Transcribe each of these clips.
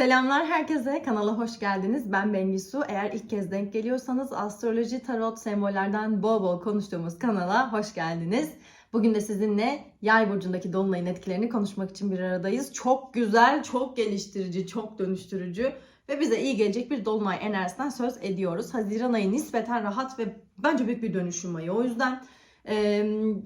Selamlar herkese, kanala hoş geldiniz. Ben Bengisu. Eğer ilk kez denk geliyorsanız astroloji, tarot, sembollerden bol bol konuştuğumuz kanala hoş geldiniz. Bugün de sizinle yay burcundaki dolunayın etkilerini konuşmak için bir aradayız. Çok güzel, çok geliştirici, çok dönüştürücü ve bize iyi gelecek bir dolunay enerjisinden söz ediyoruz. Haziran ayı nispeten rahat ve bence büyük bir dönüşüm ayı. O yüzden e,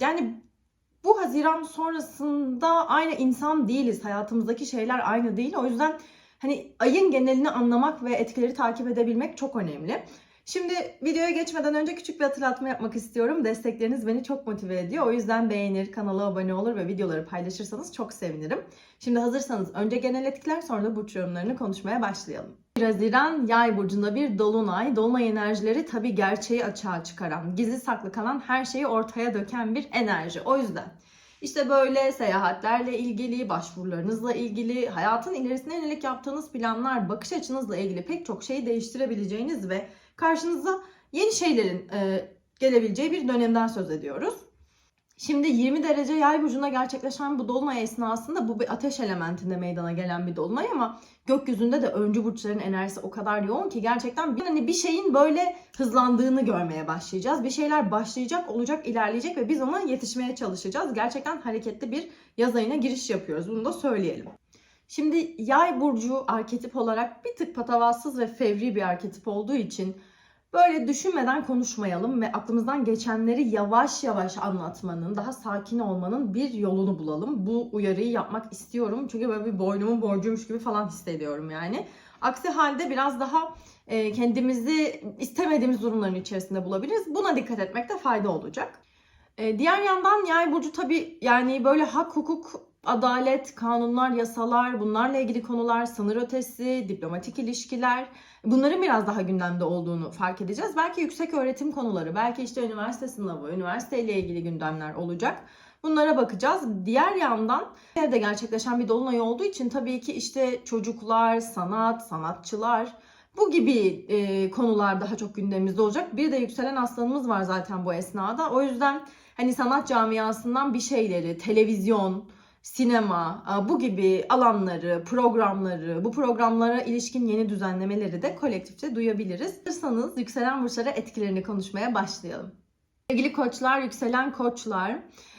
yani bu Haziran sonrasında aynı insan değiliz. Hayatımızdaki şeyler aynı değil. O yüzden hani ayın genelini anlamak ve etkileri takip edebilmek çok önemli. Şimdi videoya geçmeden önce küçük bir hatırlatma yapmak istiyorum. Destekleriniz beni çok motive ediyor. O yüzden beğenir, kanala abone olur ve videoları paylaşırsanız çok sevinirim. Şimdi hazırsanız önce genel etkiler sonra da burç yorumlarını konuşmaya başlayalım. 1 Haziran yay burcunda bir dolunay. Dolunay enerjileri tabii gerçeği açığa çıkaran, gizli saklı kalan her şeyi ortaya döken bir enerji. O yüzden işte böyle seyahatlerle ilgili, başvurularınızla ilgili, hayatın ilerisine yönelik yaptığınız planlar, bakış açınızla ilgili pek çok şeyi değiştirebileceğiniz ve karşınıza yeni şeylerin e, gelebileceği bir dönemden söz ediyoruz. Şimdi 20 derece yay burcunda gerçekleşen bu dolunay esnasında bu bir ateş elementinde meydana gelen bir dolunay ama gökyüzünde de öncü burçların enerjisi o kadar yoğun ki gerçekten bir, hani bir şeyin böyle hızlandığını görmeye başlayacağız. Bir şeyler başlayacak, olacak, ilerleyecek ve biz ona yetişmeye çalışacağız. Gerçekten hareketli bir yaz ayına giriş yapıyoruz. Bunu da söyleyelim. Şimdi yay burcu arketip olarak bir tık patavatsız ve fevri bir arketip olduğu için böyle düşünmeden konuşmayalım ve aklımızdan geçenleri yavaş yavaş anlatmanın, daha sakin olmanın bir yolunu bulalım. Bu uyarıyı yapmak istiyorum çünkü böyle bir boynumun borcuymuş gibi falan hissediyorum yani. Aksi halde biraz daha e, kendimizi istemediğimiz durumların içerisinde bulabiliriz. Buna dikkat etmekte fayda olacak. E, diğer yandan yay burcu tabii yani böyle hak, hukuk, adalet, kanunlar, yasalar, bunlarla ilgili konular, sınır ötesi, diplomatik ilişkiler bunların biraz daha gündemde olduğunu fark edeceğiz. Belki yüksek öğretim konuları, belki işte üniversite sınavı, üniversiteyle ilgili gündemler olacak. Bunlara bakacağız. Diğer yandan evde gerçekleşen bir dolunay olduğu için tabii ki işte çocuklar, sanat, sanatçılar bu gibi e, konular daha çok gündemimizde olacak. Bir de yükselen aslanımız var zaten bu esnada. O yüzden hani sanat camiasından bir şeyleri, televizyon, sinema, bu gibi alanları, programları, bu programlara ilişkin yeni düzenlemeleri de kolektifçe duyabiliriz. Hazırsanız yükselen burçlara etkilerini konuşmaya başlayalım. Sevgili koçlar, yükselen koçlar, e,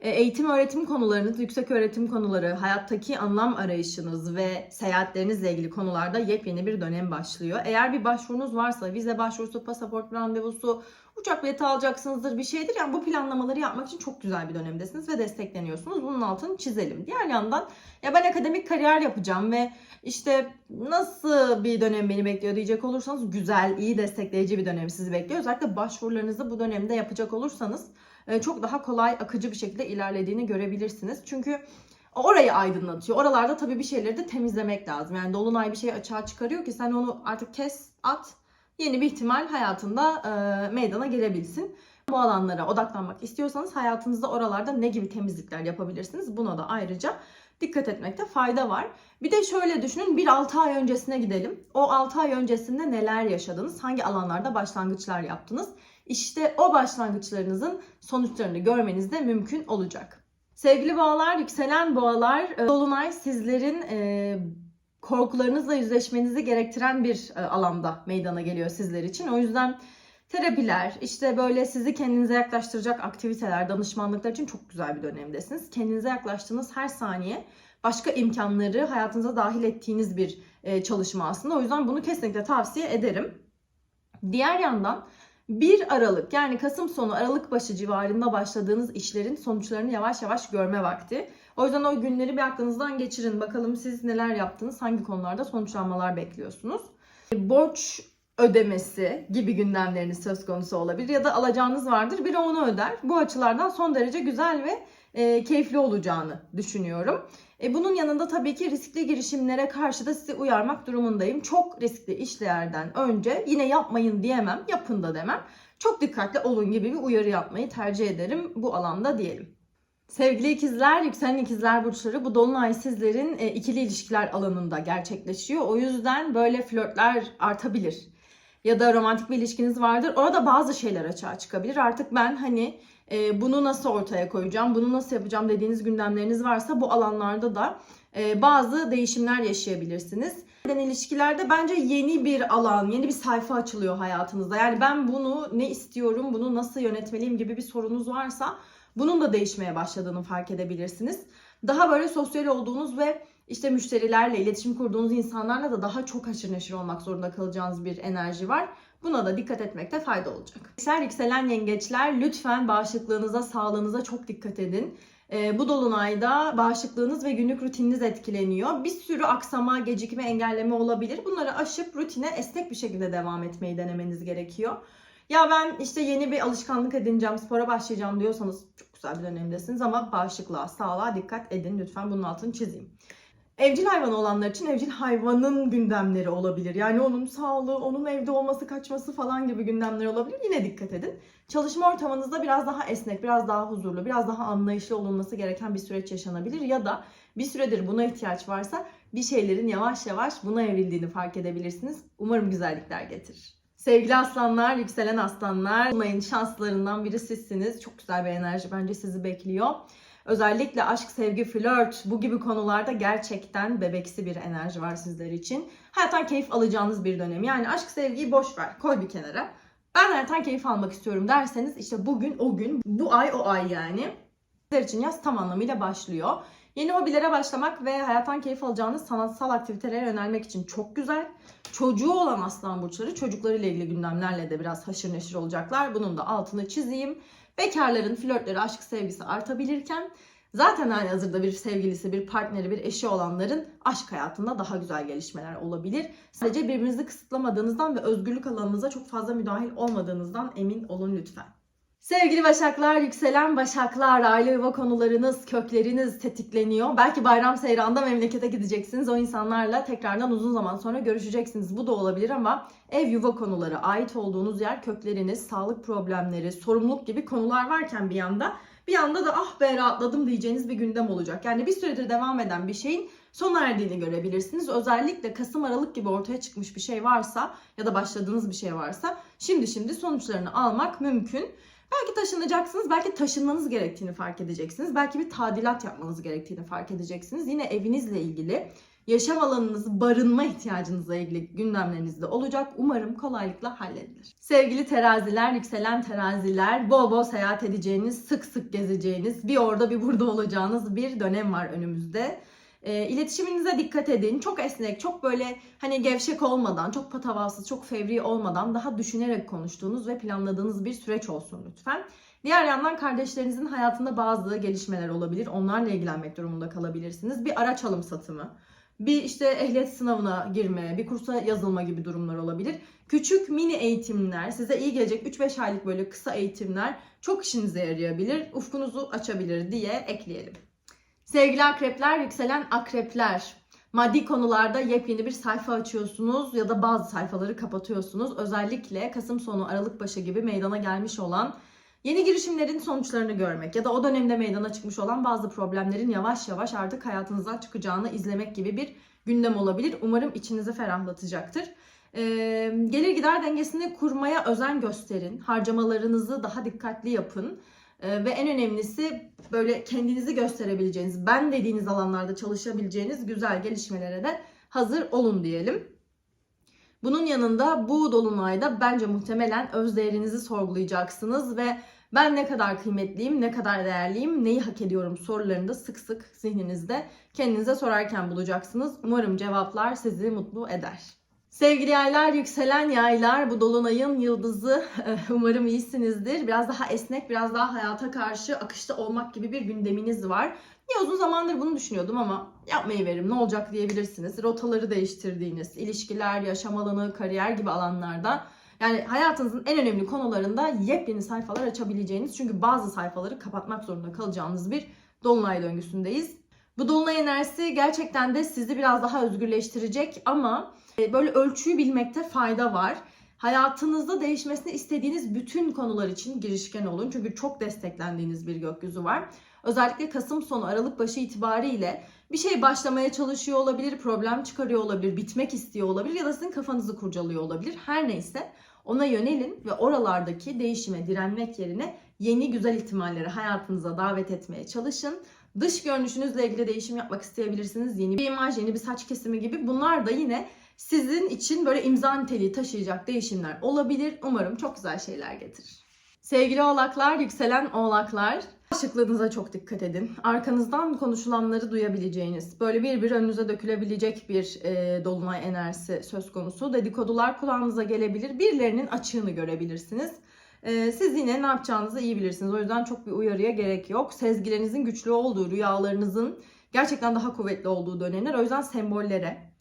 eğitim öğretim konularınız, yüksek öğretim konuları, hayattaki anlam arayışınız ve seyahatlerinizle ilgili konularda yepyeni bir dönem başlıyor. Eğer bir başvurunuz varsa, vize başvurusu, pasaport randevusu, uçak bileti alacaksınızdır bir şeydir. Yani bu planlamaları yapmak için çok güzel bir dönemdesiniz ve destekleniyorsunuz. Bunun altını çizelim. Diğer yandan ya ben akademik kariyer yapacağım ve işte nasıl bir dönem beni bekliyor diyecek olursanız güzel, iyi destekleyici bir dönem sizi bekliyor. Özellikle başvurularınızı bu dönemde yapacak olursanız e, çok daha kolay, akıcı bir şekilde ilerlediğini görebilirsiniz. Çünkü orayı aydınlatıyor. Oralarda tabii bir şeyleri de temizlemek lazım. Yani Dolunay bir şey açığa çıkarıyor ki sen onu artık kes, at. Yeni bir ihtimal hayatında e, meydana gelebilsin. Bu alanlara odaklanmak istiyorsanız hayatınızda oralarda ne gibi temizlikler yapabilirsiniz? Buna da ayrıca dikkat etmekte fayda var. Bir de şöyle düşünün bir 6 ay öncesine gidelim. O 6 ay öncesinde neler yaşadınız? Hangi alanlarda başlangıçlar yaptınız? İşte o başlangıçlarınızın sonuçlarını görmeniz de mümkün olacak. Sevgili boğalar, yükselen boğalar, e, Dolunay sizlerin e, korkularınızla yüzleşmenizi gerektiren bir e, alanda meydana geliyor sizler için. O yüzden terapiler, işte böyle sizi kendinize yaklaştıracak aktiviteler, danışmanlıklar için çok güzel bir dönemdesiniz. Kendinize yaklaştığınız her saniye başka imkanları hayatınıza dahil ettiğiniz bir çalışma aslında. O yüzden bunu kesinlikle tavsiye ederim. Diğer yandan 1 Aralık yani Kasım sonu Aralık başı civarında başladığınız işlerin sonuçlarını yavaş yavaş görme vakti. O yüzden o günleri bir aklınızdan geçirin. Bakalım siz neler yaptınız, hangi konularda sonuçlanmalar bekliyorsunuz. Borç ödemesi gibi gündemleriniz söz konusu olabilir ya da alacağınız vardır biri onu öder. Bu açılardan son derece güzel ve e, keyifli olacağını düşünüyorum. E, bunun yanında tabii ki riskli girişimlere karşı da sizi uyarmak durumundayım. Çok riskli işlerden önce yine yapmayın diyemem, yapın da demem. Çok dikkatli olun gibi bir uyarı yapmayı tercih ederim bu alanda diyelim. Sevgili ikizler, yükselen ikizler burçları bu dolunay sizlerin e, ikili ilişkiler alanında gerçekleşiyor. O yüzden böyle flörtler artabilir. Ya da romantik bir ilişkiniz vardır. Orada bazı şeyler açığa çıkabilir. Artık ben hani e, bunu nasıl ortaya koyacağım, bunu nasıl yapacağım dediğiniz gündemleriniz varsa bu alanlarda da e, bazı değişimler yaşayabilirsiniz. Neden ilişkilerde bence yeni bir alan, yeni bir sayfa açılıyor hayatınızda. Yani ben bunu ne istiyorum, bunu nasıl yönetmeliyim gibi bir sorunuz varsa bunun da değişmeye başladığını fark edebilirsiniz. Daha böyle sosyal olduğunuz ve işte müşterilerle, iletişim kurduğunuz insanlarla da daha çok haşır neşir olmak zorunda kalacağınız bir enerji var. Buna da dikkat etmekte fayda olacak. Yüksel yükselen yengeçler lütfen bağışıklığınıza, sağlığınıza çok dikkat edin. Ee, bu dolunayda bağışıklığınız ve günlük rutininiz etkileniyor. Bir sürü aksama, gecikme, engelleme olabilir. Bunları aşıp rutine esnek bir şekilde devam etmeyi denemeniz gerekiyor. Ya ben işte yeni bir alışkanlık edineceğim, spora başlayacağım diyorsanız çok güzel bir dönemdesiniz ama bağışıklığa, sağlığa dikkat edin lütfen bunun altını çizeyim. Evcil hayvanı olanlar için evcil hayvanın gündemleri olabilir. Yani onun sağlığı, onun evde olması, kaçması falan gibi gündemler olabilir. Yine dikkat edin. Çalışma ortamınızda biraz daha esnek, biraz daha huzurlu, biraz daha anlayışlı olunması gereken bir süreç yaşanabilir. Ya da bir süredir buna ihtiyaç varsa bir şeylerin yavaş yavaş buna evrildiğini fark edebilirsiniz. Umarım güzellikler getirir. Sevgili aslanlar, yükselen aslanlar, Dolunay'ın şanslarından biri sizsiniz. Çok güzel bir enerji bence sizi bekliyor. Özellikle aşk, sevgi, flört bu gibi konularda gerçekten bebeksi bir enerji var sizler için. Hayattan keyif alacağınız bir dönem. Yani aşk, sevgiyi boş ver, koy bir kenara. Ben hayattan keyif almak istiyorum derseniz işte bugün o gün, bu ay o ay yani. Sizler için yaz tam anlamıyla başlıyor. Yeni hobilere başlamak ve hayattan keyif alacağınız sanatsal aktivitelere yönelmek için çok güzel. Çocuğu olan aslan burçları çocuklarıyla ilgili gündemlerle de biraz haşır neşir olacaklar. Bunun da altını çizeyim. Bekarların flörtleri, aşk sevgisi artabilirken zaten hali hazırda bir sevgilisi, bir partneri, bir eşi olanların aşk hayatında daha güzel gelişmeler olabilir. Sadece birbirinizi kısıtlamadığınızdan ve özgürlük alanınıza çok fazla müdahil olmadığınızdan emin olun lütfen. Sevgili Başaklar, yükselen Başaklar, aile yuva konularınız, kökleriniz tetikleniyor. Belki bayram seyranda memlekete gideceksiniz. O insanlarla tekrardan uzun zaman sonra görüşeceksiniz. Bu da olabilir ama ev yuva konuları, ait olduğunuz yer, kökleriniz, sağlık problemleri, sorumluluk gibi konular varken bir yanda bir yanda da ah be rahatladım diyeceğiniz bir gündem olacak. Yani bir süredir devam eden bir şeyin sona erdiğini görebilirsiniz. Özellikle Kasım Aralık gibi ortaya çıkmış bir şey varsa ya da başladığınız bir şey varsa şimdi şimdi sonuçlarını almak mümkün. Belki taşınacaksınız, belki taşınmanız gerektiğini fark edeceksiniz. Belki bir tadilat yapmanız gerektiğini fark edeceksiniz. Yine evinizle ilgili, yaşam alanınızı, barınma ihtiyacınızla ilgili gündemlerinizde olacak. Umarım kolaylıkla halledilir. Sevgili teraziler, yükselen teraziler, bol bol seyahat edeceğiniz, sık sık gezeceğiniz, bir orada bir burada olacağınız bir dönem var önümüzde. E, iletişiminize dikkat edin. Çok esnek, çok böyle hani gevşek olmadan, çok patavatsız, çok fevri olmadan daha düşünerek konuştuğunuz ve planladığınız bir süreç olsun lütfen. Diğer yandan kardeşlerinizin hayatında bazı gelişmeler olabilir. Onlarla ilgilenmek durumunda kalabilirsiniz. Bir araç alım satımı, bir işte ehliyet sınavına girme, bir kursa yazılma gibi durumlar olabilir. Küçük mini eğitimler, size iyi gelecek 3-5 aylık böyle kısa eğitimler çok işinize yarayabilir, ufkunuzu açabilir diye ekleyelim. Sevgili akrepler, yükselen akrepler. Maddi konularda yepyeni bir sayfa açıyorsunuz ya da bazı sayfaları kapatıyorsunuz. Özellikle Kasım sonu Aralık başı gibi meydana gelmiş olan yeni girişimlerin sonuçlarını görmek ya da o dönemde meydana çıkmış olan bazı problemlerin yavaş yavaş artık hayatınızdan çıkacağını izlemek gibi bir gündem olabilir. Umarım içinizi ferahlatacaktır. Ee, gelir gider dengesini kurmaya özen gösterin. Harcamalarınızı daha dikkatli yapın. Ee, ve en önemlisi böyle kendinizi gösterebileceğiniz, ben dediğiniz alanlarda çalışabileceğiniz güzel gelişmelere de hazır olun diyelim. Bunun yanında bu dolunayda bence muhtemelen öz değerinizi sorgulayacaksınız ve ben ne kadar kıymetliyim, ne kadar değerliyim, neyi hak ediyorum sorularını da sık sık zihninizde kendinize sorarken bulacaksınız. Umarım cevaplar sizi mutlu eder. Sevgili yaylar, yükselen yaylar, bu dolunayın yıldızı umarım iyisinizdir. Biraz daha esnek, biraz daha hayata karşı akışta olmak gibi bir gündeminiz var. Ya uzun zamandır bunu düşünüyordum ama yapmayı verim ne olacak diyebilirsiniz. Rotaları değiştirdiğiniz, ilişkiler, yaşam alanı, kariyer gibi alanlarda yani hayatınızın en önemli konularında yepyeni sayfalar açabileceğiniz çünkü bazı sayfaları kapatmak zorunda kalacağınız bir dolunay döngüsündeyiz. Bu dolunay enerjisi gerçekten de sizi biraz daha özgürleştirecek ama e, böyle ölçüyü bilmekte fayda var. Hayatınızda değişmesini istediğiniz bütün konular için girişken olun. Çünkü çok desteklendiğiniz bir gökyüzü var. Özellikle Kasım sonu Aralık başı itibariyle bir şey başlamaya çalışıyor olabilir, problem çıkarıyor olabilir, bitmek istiyor olabilir ya da sizin kafanızı kurcalıyor olabilir. Her neyse ona yönelin ve oralardaki değişime direnmek yerine yeni güzel ihtimalleri hayatınıza davet etmeye çalışın. Dış görünüşünüzle ilgili değişim yapmak isteyebilirsiniz. Yeni bir imaj, yeni bir saç kesimi gibi. Bunlar da yine sizin için böyle imza niteliği taşıyacak değişimler olabilir. Umarım çok güzel şeyler getirir. Sevgili oğlaklar, yükselen oğlaklar, şıklığınıza çok dikkat edin. Arkanızdan konuşulanları duyabileceğiniz, böyle bir bir önünüze dökülebilecek bir e, dolunay enerjisi söz konusu. Dedikodular kulağınıza gelebilir, birilerinin açığını görebilirsiniz. E, siz yine ne yapacağınızı iyi bilirsiniz. O yüzden çok bir uyarıya gerek yok. Sezgilerinizin güçlü olduğu, rüyalarınızın gerçekten daha kuvvetli olduğu dönemler. O yüzden sembollere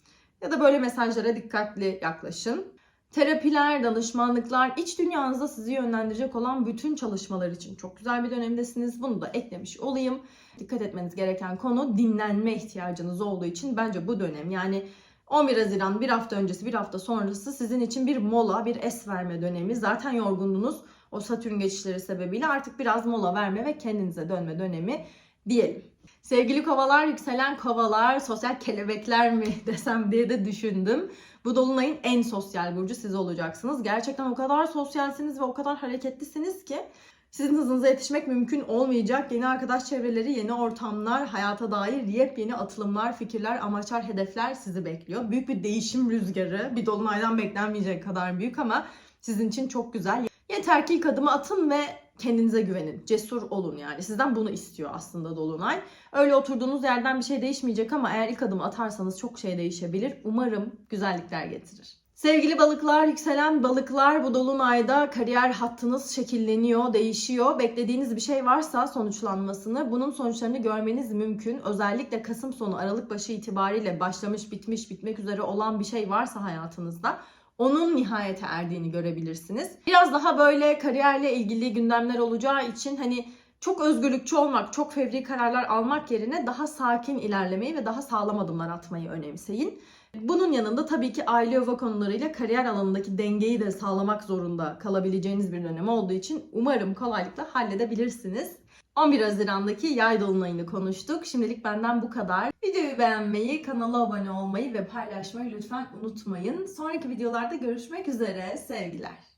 ya da böyle mesajlara dikkatli yaklaşın. Terapiler, danışmanlıklar, iç dünyanızda sizi yönlendirecek olan bütün çalışmalar için çok güzel bir dönemdesiniz. Bunu da eklemiş olayım. Dikkat etmeniz gereken konu dinlenme ihtiyacınız olduğu için bence bu dönem yani 11 Haziran bir hafta öncesi bir hafta sonrası sizin için bir mola, bir es verme dönemi. Zaten yorgundunuz o Satürn geçişleri sebebiyle artık biraz mola verme ve kendinize dönme dönemi diyelim. Sevgili kovalar, yükselen kovalar, sosyal kelebekler mi desem diye de düşündüm. Bu dolunayın en sosyal burcu siz olacaksınız. Gerçekten o kadar sosyalsiniz ve o kadar hareketlisiniz ki sizin hızınıza yetişmek mümkün olmayacak. Yeni arkadaş çevreleri, yeni ortamlar, hayata dair yepyeni atılımlar, fikirler, amaçlar, hedefler sizi bekliyor. Büyük bir değişim rüzgarı. Bir dolunaydan beklenmeyecek kadar büyük ama sizin için çok güzel. Yeter ki ilk adımı atın ve kendinize güvenin. Cesur olun yani. Sizden bunu istiyor aslında Dolunay. Öyle oturduğunuz yerden bir şey değişmeyecek ama eğer ilk adımı atarsanız çok şey değişebilir. Umarım güzellikler getirir. Sevgili balıklar, yükselen balıklar bu dolunayda kariyer hattınız şekilleniyor, değişiyor. Beklediğiniz bir şey varsa sonuçlanmasını, bunun sonuçlarını görmeniz mümkün. Özellikle Kasım sonu, Aralık başı itibariyle başlamış, bitmiş, bitmek üzere olan bir şey varsa hayatınızda onun nihayete erdiğini görebilirsiniz. Biraz daha böyle kariyerle ilgili gündemler olacağı için hani çok özgürlükçü olmak, çok fevri kararlar almak yerine daha sakin ilerlemeyi ve daha sağlam adımlar atmayı önemseyin. Bunun yanında tabii ki aile yuva konularıyla kariyer alanındaki dengeyi de sağlamak zorunda kalabileceğiniz bir dönem olduğu için umarım kolaylıkla halledebilirsiniz. 11 Haziran'daki yay dolunayını konuştuk. Şimdilik benden bu kadar. Videoyu beğenmeyi, kanala abone olmayı ve paylaşmayı lütfen unutmayın. Sonraki videolarda görüşmek üzere. Sevgiler.